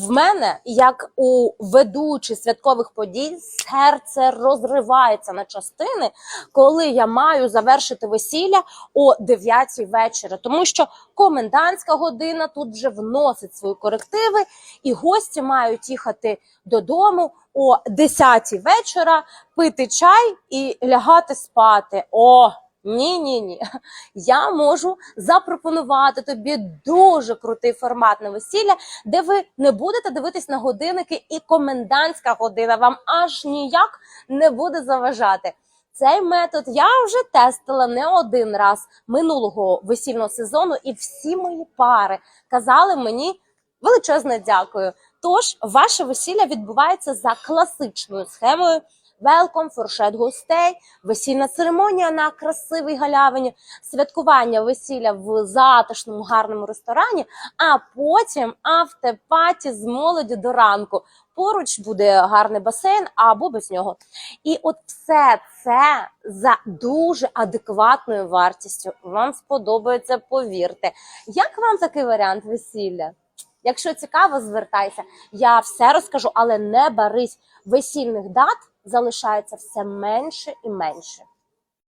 В мене, як у ведучі святкових подій, серце розривається на частини, коли я маю завершити весілля о 9 вечора, тому що комендантська година тут вже вносить свої корективи, і гості мають їхати додому о 10 вечора, пити чай і лягати спати. О, ні, ні, ні. Я можу запропонувати тобі дуже крутий формат на весілля, де ви не будете дивитись на годинники, і комендантська година вам аж ніяк не буде заважати. Цей метод я вже тестила не один раз минулого весільного сезону, і всі мої пари казали мені величезне дякую. Тож ваше весілля відбувається за класичною схемою. Велком, фуршет гостей, весільна церемонія на красивій галявині, святкування весілля в затишному гарному ресторані, а потім автопаті з молоді до ранку. Поруч буде гарний басейн або без нього. І от все це за дуже адекватною вартістю. Вам сподобається, повірте. Як вам такий варіант весілля? Якщо цікаво, звертайся. Я все розкажу, але не барись. Весільних дат залишається все менше і менше.